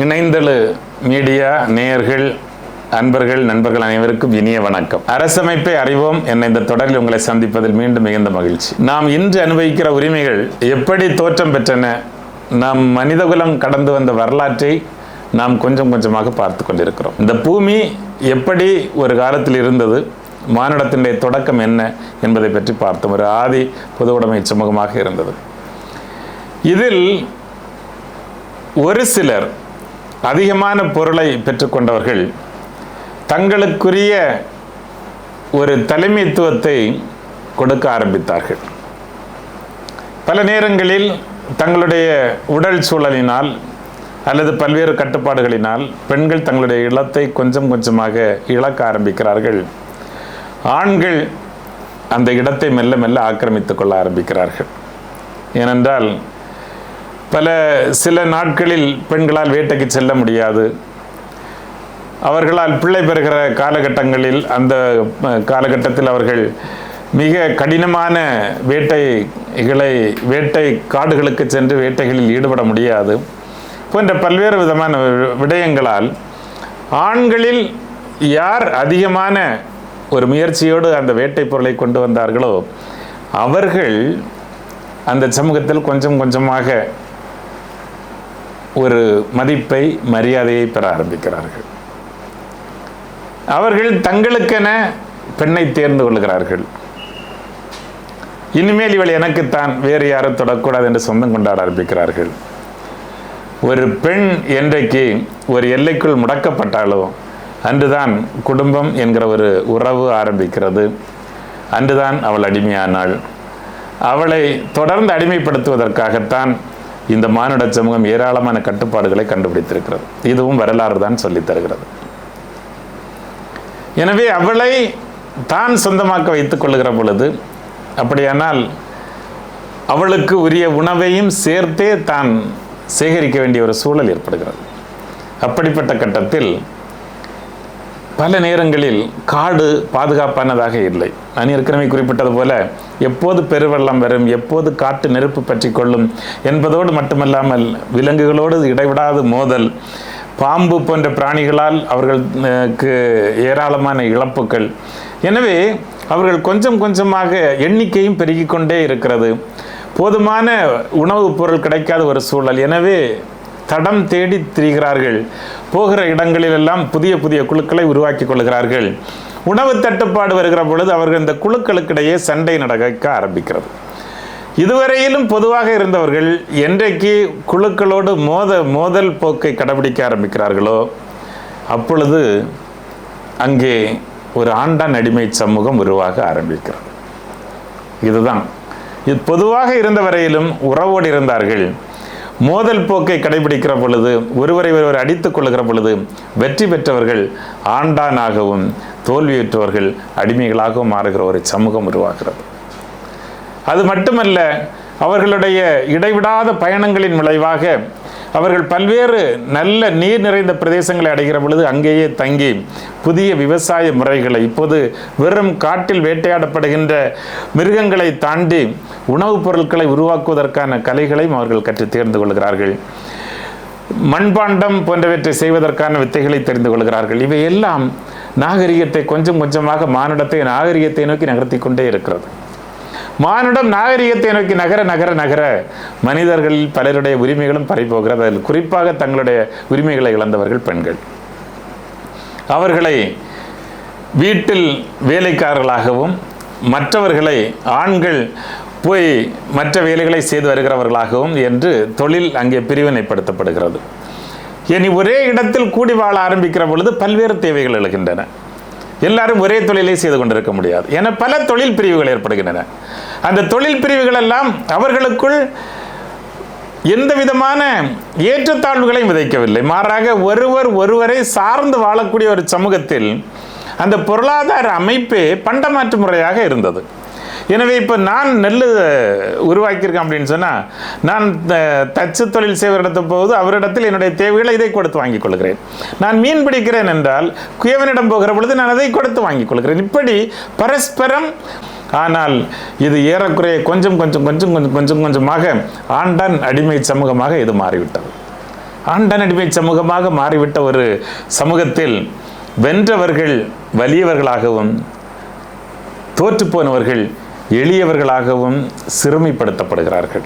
இணைந்தழு media நேயர்கள் அன்பர்கள் நண்பர்கள் அனைவருக்கும் இனிய வணக்கம். அரசமைப்பை அறிவோம் என்ற இந்த தொடரில் உங்களை சந்திப்பதில் மீண்டும் மிகுந்த மகிழ்ச்சி. நாம் இன்று அனுபவிக்கிற உரிமைகள் எப்படி தோற்றம் பெற்றன நாம் மனிதகுலம் கடந்து வந்த வரலாற்றை நாம் கொஞ்சம் கொஞ்சமாக பார்த்து கொண்டிருக்கிறோம். இந்த பூமி எப்படி ஒரு காலத்தில் இருந்தது மானுடத்தினுடைய தொடக்கம் என்ன என்பதை பற்றி பார்த்தோம். ஒரு ஆதி பொதுவுடைமை சமூகமாக இருந்தது. இதில் ஒரு சிலர் அதிகமான பொருளை பெற்றுக்கொண்டவர்கள் தங்களுக்குரிய ஒரு தலைமைத்துவத்தை கொடுக்க ஆரம்பித்தார்கள். பல நேரங்களில் தங்களுடைய உடல் சூழலினால் அல்லது பல்வேறு கட்டுப்பாடுகளினால் பெண்கள் தங்களுடைய இளத்தை கொஞ்சம் கொஞ்சமாக இழக்க ஆரம்பிக்கிறார்கள். ஆண்கள் அந்த இடத்தை மெல்ல மெல்ல ஆக்கிரமித்துக் கொள்ள ஆரம்பிக்கிறார்கள். ஏனென்றால் பல சில நாட்களில் பெண்களால் வேட்டைக்கு செல்ல முடியாது. அவர்களால் பிள்ளை பெறுகிற காலகட்டங்களில் அந்த காலகட்டத்தில் அவர்கள் மிக கடினமான வேட்டைகளை வேட்டை காடுகளுக்கு சென்று வேட்டைகளில் ஈடுபட முடியாது. போன்ற பல்வேறு விதமான வி- விடயங்களால் ஆண்களில் யார் அதிகமான ஒரு முயற்சியோடு அந்த வேட்டை பொருளை கொண்டு வந்தார்களோ அவர்கள் அந்த சமூகத்தில் கொஞ்சம் கொஞ்சமாக ஒரு மதிப்பை மரியாதையை பெற ஆரம்பிக்கிறார்கள். அவர்கள் தங்களுக்கென பெண்ணை தேர்ந்து கொள்கிறார்கள். இனிமேல் இவள் எனக்குத்தான் வேறு யாரும் தொடக்கூடாது என்று சொந்தம் கொண்டாட ஆரம்பிக்கிறார்கள். ஒரு பெண் என்றைக்கு ஒரு எல்லைக்குள் முடக்கப்பட்டாலோ அன்றுதான் குடும்பம் என்கிற ஒரு உறவு ஆரம்பிக்கிறது. அன்றுதான் அவள் அடிமையானாள். அவளை தொடர்ந்து அடிமைப்படுத்துவதற்காகத்தான் இந்த மானுட சமூகம் ஏராளமான கட்டுப்பாடுகளை கண்டுபிடித்திருக்கிறது. இதுவும் வரலாறு தான் சொல்லித் தருகிறது. எனவே அவளை தான் சொந்தமாக்க வைத்துக் கொள்ளுகிற பொழுது அப்படியானால் அவளுக்கு உரிய உணவையும் சேர்த்தே தான் சேகரிக்க வேண்டிய ஒரு சூழல் ஏற்படுகிறது. அப்படிப்பட்ட கட்டத்தில் பல நேரங்களில் காடு பாதுகாப்பானதாக இல்லை. நான் ஏற்கனவே குறிப்பிட்டது போல எப்போது பெருவெள்ளம் வரும் எப்போது காட்டு நெருப்பு பற்றி கொள்ளும் என்பதோடு மட்டுமல்லாமல் விலங்குகளோடு இடைவிடாது மோதல் பாம்பு போன்ற பிராணிகளால் அவர்களுக்கு ஏராளமான இழப்புகள். எனவே அவர்கள் கொஞ்சம் கொஞ்சமாக எண்ணிக்கையும் பெருகிக்கொண்டே இருக்கிறது. போதுமான உணவுப் பொருள் கிடைக்காத ஒரு சூழல். எனவே தடம் தேடி திரிகிறார்கள். போகிற இடங்களிலெல்லாம் புதிய புதிய குழுக்களை உருவாக்கி கொள்கிறார்கள். உணவு தட்டுப்பாடு வருகிற பொழுது அவர்கள் இந்த குழுக்களுக்கிடையே சண்டை நடக்க ஆரம்பிக்கிறது. இதுவரையிலும் பொதுவாக இருந்தவர்கள் என்றைக்கு குழுக்களோடு மோத மோதல் போக்கை கடைபிடிக்க ஆரம்பிக்கிறார்களோ அப்பொழுது அங்கே ஒரு ஆண்டான் அடிமை சமூகம் உருவாக ஆரம்பிக்கிறது. இதுதான். இது பொதுவாக இருந்த வரையிலும் உறவோடு இருந்தார்கள். மோதல் போக்கை கடைபிடிக்கிற பொழுது ஒருவரை ஒருவர் அடித்துக் கொள்ளுகிற பொழுது வெற்றி பெற்றவர்கள் ஆண்டானாகவும் தோல்வியுற்றவர்கள் அடிமைகளாகவும் மாறுகிற ஒரு சமூகம் உருவாகிறது. அது மட்டுமல்ல அவர்களுடைய இடைவிடாத பயணங்களின் விளைவாக அவர்கள் பல்வேறு நல்ல நீர் நிறைந்த பிரதேசங்களை அடைகிற பொழுது அங்கேயே தங்கி புதிய விவசாய முறைகளை இப்போது வெறும் காட்டில் வேட்டையாடப்படுகின்ற மிருகங்களை தாண்டி உணவுப் பொருட்களை உருவாக்குவதற்கான கலைகளையும் அவர்கள் கற்று தேர்ந்து கொள்கிறார்கள். மண்பாண்டம் போன்றவற்றை செய்வதற்கான வித்தைகளை தெரிந்து கொள்கிறார்கள். இவையெல்லாம் நாகரிகத்தை கொஞ்சம் கொஞ்சமாக மானுடத்தை நாகரிகத்தை நோக்கி நகர்த்தி கொண்டே இருக்கிறது. மானுடம் நாகரிகத்தை நோக்கி நகர நகர நகர மனிதர்களில் பலருடைய உரிமைகளும் பறிபோகிறது. அதில் குறிப்பாக தங்களுடைய உரிமைகளை இழந்தவர்கள் பெண்கள். அவர்களை வீட்டில் வேலைக்காரர்களாகவும் மற்றவர்களை ஆண்கள் போய் மற்ற வேலைகளை செய்து வருகிறவர்களாகவும் என்று தொழில் அங்கே பிரிவினைப்படுத்தப்படுகிறது. இனி ஒரே இடத்தில் கூடி வாழ ஆரம்பிக்கிற பொழுது பல்வேறு தேவைகள் எழுகின்றன. எல்லாரும் ஒரே தொழிலை செய்து கொண்டிருக்க முடியாது. என பல தொழில் பிரிவுகள் ஏற்படுகின்றன. அந்த தொழில் பிரிவுகள் எல்லாம் அவர்களுக்குள் எந்த விதமான ஏற்றத்தாழ்வுகளையும் விதைக்கவில்லை. மாறாக ஒருவர் ஒருவரை சார்ந்து வாழக்கூடிய ஒரு சமூகத்தில் அந்த பொருளாதார அமைப்பே பண்டமாற்று முறையாக இருந்தது. எனவே இப்போ நான் நெல் உருவாக்கியிருக்கேன் அப்படின்னு சொன்னால் நான் த- தச்சு தொழில் செய்வரிடத்து போது அவரிடத்தில் என்னுடைய தேவைகளை இதை கொடுத்து வாங்கிக் கொள்கிறேன். நான் மீன் பிடிக்கிறேன் என்றால் குயவனிடம் போகிற பொழுது நான் அதை கொடுத்து வாங்கிக் கொள்கிறேன். இப்படி பரஸ்பரம் ஆனால் இது ஏறக்குறைய கொஞ்சம் கொஞ்சம் கொஞ்சம் கொஞ்சம் கொஞ்சம் கொஞ்சமாக ஆண்டான் அடிமை சமூகமாக இது மாறிவிட்டது. ஆண்டான் அடிமை சமூகமாக மாறிவிட்ட ஒரு சமூகத்தில் வென்றவர்கள் வலியவர்களாகவும் தோற்றுப்போனவர்கள் எளியவர்களாகவும் சிறுமைப்படுத்தப்படுகிறார்கள்.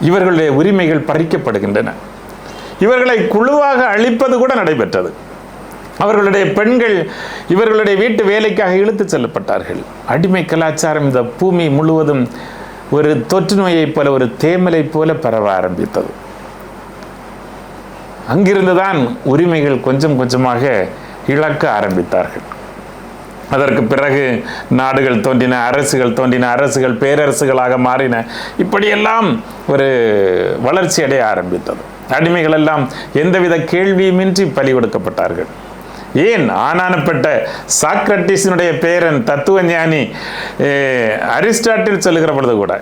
இவர்களுடைய உரிமைகள் பறிக்கப்படுகின்றன. இவர்களை குழுவாக அழிப்பது கூட நடைபெற்றது. அவர்களுடைய பெண்கள் இவர்களுடைய வீட்டு வேலைக்காக இழுத்துச் செல்லப்பட்டார்கள். அடிமை கலாச்சாரம் இந்த பூமி முழுவதும் ஒரு தொற்று நோயைப் போல ஒரு தேமலை போல பரவ ஆரம்பித்தது. அங்கிருந்துதான் உரிமைகள் கொஞ்சம் கொஞ்சமாக இழக்க ஆரம்பித்தார்கள். அதற்கு பிறகு நாடுகள் தோன்றின அரசுகள் தோன்றின அரசுகள் பேரரசுகளாக மாறின. இப்படியெல்லாம் ஒரு வளர்ச்சி அடைய ஆரம்பித்தது. அடிமைகள் எல்லாம் எந்தவித கேள்வியுமின்றி பலி கொடுக்கப்பட்டார்கள் ஏன் ஆனானப்பட்ட சாக்ரட்டிஸினுடைய பேரன் தத்துவ ஞானி அஹ், அரிஸ்டாட்டில் சொல்லுகிற பொழுது கூட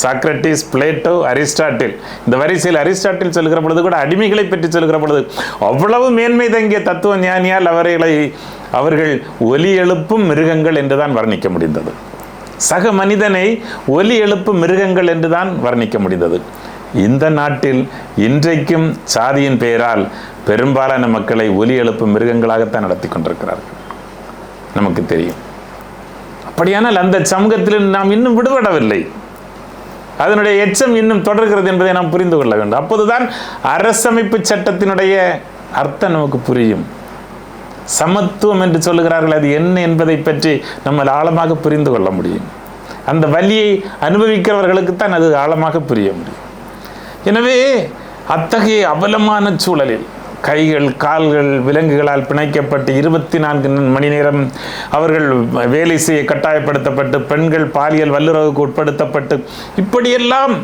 சாக்ரட்டிஸ் பிளேட்டோ அரிஸ்டாட்டில். இந்த வரிசையில் அரிஸ்டாட்டில் சொல்லுகிற பொழுது கூட அடிமைகளை பற்றி சொல்லுகிற பொழுது அவ்வளவு மேன்மை தங்கிய தத்துவ ஞானியால் அவர்களை அவர்கள் ஒலி எழுப்பும் மிருகங்கள் என்றுதான் வர்ணிக்க முடிந்தது. சக மனிதனை ஒலி எழுப்பும் மிருகங்கள் என்றுதான் வர்ணிக்க முடிந்தது. இந்த நாட்டில் இன்றைக்கும் சாதியின் பெயரால் பெரும்பாலான மக்களை ஒலி எழுப்பும் மிருகங்களாகத்தான் நடத்தி கொண்டிருக்கிறார்கள். நமக்கு தெரியும். அப்படியானால் அந்த சமூகத்தில் நாம் இன்னும் விடுபடவில்லை. அதனுடைய எச்சம் இன்னும் தொடர்கிறது என்பதை நாம் புரிந்து கொள்ள வேண்டும். அப்போதுதான் அரசமைப்பு சட்டத்தினுடைய அர்த்தம் நமக்கு புரியும். சமத்துவம் என்று சொல்லுகிறார்கள் அது என்ன என்பதை பற்றி நம்ம ஆழமாக புரிந்து கொள்ள முடியும். அந்த வலியை அனுபவிக்கிறவர்களுக்குத்தான் அது ஆழமாக புரிய முடியும். எனவே அத்தகைய அவலமான சூழலில் கைகள் கால்கள் விலங்குகளால் பிணைக்கப்பட்டு இருபத்தி நான்கு மணி நேரம் அவர்கள் வேலை செய்ய கட்டாயப்படுத்தப்பட்டு பெண்கள் பாலியல் வல்லுறவுக்கு உட்படுத்தப்பட்டு இப்படியெல்லாம்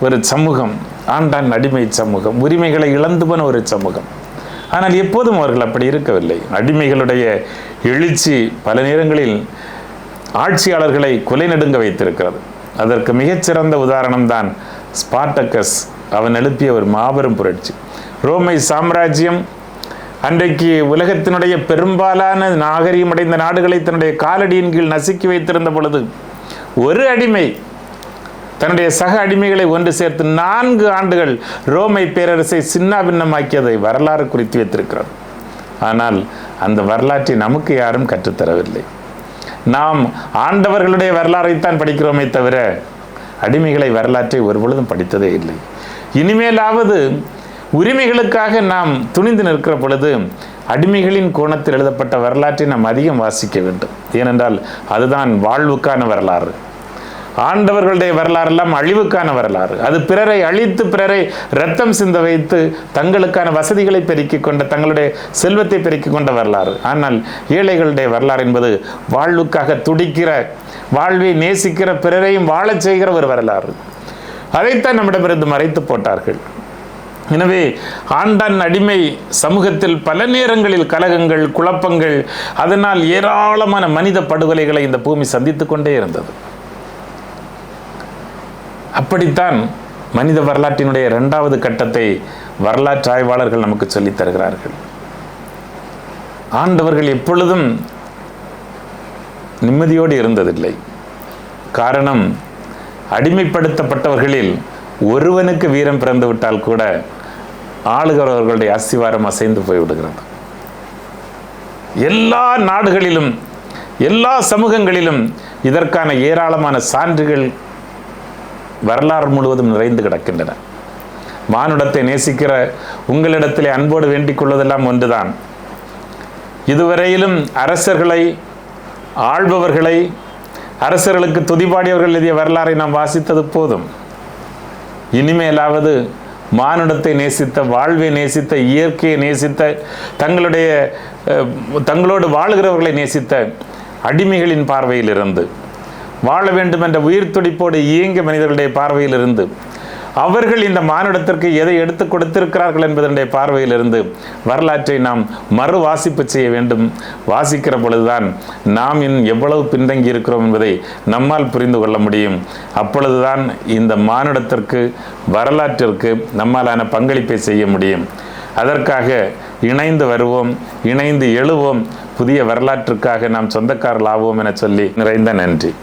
ஒரு சமூகம் ஆண்டான் அடிமை சமூகம் உரிமைகளை இழந்து போன ஒரு சமூகம். ஆனால் எப்போதும் அவர்கள் அப்படி இருக்கவில்லை. அடிமைகளுடைய எழுச்சி பல நேரங்களில் ஆட்சியாளர்களை கொலை நடுங்க வைத்திருக்கிறது. அதற்கு மிகச்சிறந்த உதாரணம்தான் ஸ்பார்டக்கஸ். அவன் எழுப்பிய ஒரு மாபெரும் புரட்சி. ரோமை சாம்ராஜ்யம் அன்றைக்கு உலகத்தினுடைய பெரும்பாலான நாகரிகமடைந்த நாடுகளை தன்னுடைய காலடியின் கீழ் நசுக்கி வைத்திருந்த பொழுது ஒரு அடிமை தன்னுடைய சக அடிமைகளை ஒன்று சேர்த்து நான்கு ஆண்டுகள் ரோமை பேரரசை சின்னாபின்னமாக்கியதை வரலாறு குறித்து வைத்திருக்கிறது ஆனால் அந்த வரலாற்றை நமக்கு யாரும் கற்றுத்தரவில்லை. நாம் ஆண்டவர்களுடைய வரலாறைத்தான் படிக்கிறோமே தவிர அடிமைகளை வரலாற்றை ஒருபொழுதும் படித்ததே இல்லை. இனிமேலாவது உரிமைகளுக்காக நாம் துணிந்து நிற்கிற பொழுது அடிமைகளின் கோணத்தில் எழுதப்பட்ட வரலாற்றை நாம் அதிகம் வாசிக்க வேண்டும். ஏனென்றால் அதுதான் வாழ்வுக்கான வரலாறு. ஆண்டவர்களுடைய வரலாறெல்லாம் அழிவுக்கான வரலாறு. அது பிறரை அழித்து பிறரை ரத்தம் சிந்த வைத்து தங்களுக்கான வசதிகளை பெருக்கிக் கொண்ட தங்களுடைய செல்வத்தை பெருக்கிக் கொண்ட வரலாறு. ஆனால் ஏழைகளுடைய வரலாறு என்பது வாழ்வுக்காக துடிக்கிற வாழ்வை நேசிக்கிற பிறரையும் வாழச் செய்கிற ஒரு வரலாறு. அதைத்தான் நம்மிடமிருந்து மறைத்து போட்டார்கள். எனவே ஆண்டான் அடிமை சமூகத்தில் பல நேரங்களில் கலகங்கள் குழப்பங்கள் அதனால் ஏராளமான மனித படுகொலைகளை இந்த பூமி சந்தித்து கொண்டே இருந்தது. அப்படித்தான் மனித வரலாற்றினுடைய இரண்டாவது கட்டத்தை வரலாற்று ஆய்வாளர்கள் நமக்கு சொல்லித் தருகிறார்கள். ஆண்டவர்கள் எப்பொழுதும் நிம்மதியோடு இருந்ததில்லை. காரணம் அடிமைப்படுத்தப்பட்டவர்களில் ஒருவனுக்கு வீரம் பிறந்து விட்டால் கூட ஆளுகிறவர்களுடைய அஸ்திவாரம் அசைந்து போய்விடுகிறது. எல்லா நாடுகளிலும் எல்லா சமூகங்களிலும் இதற்கான ஏராளமான சான்றுகள் வரலாறு முழுவதும் நிறைந்து கிடக்கின்றன. மானுடத்தை நேசிக்கிற உங்களிடத்திலே அன்போடு வேண்டிக் கொள்வதெல்லாம் ஒன்றுதான். இதுவரையிலும் அரசர்களை ஆள்பவர்களை அரசர்களுக்கு துதிபாடியவர்கள் எழுதிய வரலாறை நாம் வாசித்தது போதும். இனிமேலாவது மானுடத்தை நேசித்த வாழ்வை நேசித்த இயற்கையை நேசித்த தங்களுடைய தங்களோடு வாழுகிறவர்களை நேசித்த அடிமைகளின் பார்வையிலிருந்து வாழ வேண்டும் என்ற உயிர் துடிப்போடு இயங்கிய மனிதர்களுடைய பார்வையிலிருந்து அவர்கள் இந்த மானுடத்திற்கு எதை எடுத்து கொடுத்திருக்கிறார்கள் என்பதனுடைய பார்வையிலிருந்து வரலாற்றை நாம் மறு வாசிப்பு செய்ய வேண்டும். வாசிக்கிற பொழுதுதான் நாம் இன்னும் எவ்வளவு பின்தங்கி இருக்கிறோம் என்பதை நம்மால் புரிந்து கொள்ள முடியும். அப்பொழுதுதான் இந்த மானுடத்திற்கு வரலாற்றிற்கு நம்மாலான பங்களிப்பை செய்ய முடியும். அதற்காக இணைந்து வருவோம் இணைந்து எழுவோம். புதிய வரலாற்றுக்காக நாம் சொந்தக்காரர்கள் ஆவோம் என சொல்லி நிறைந்த நன்றி.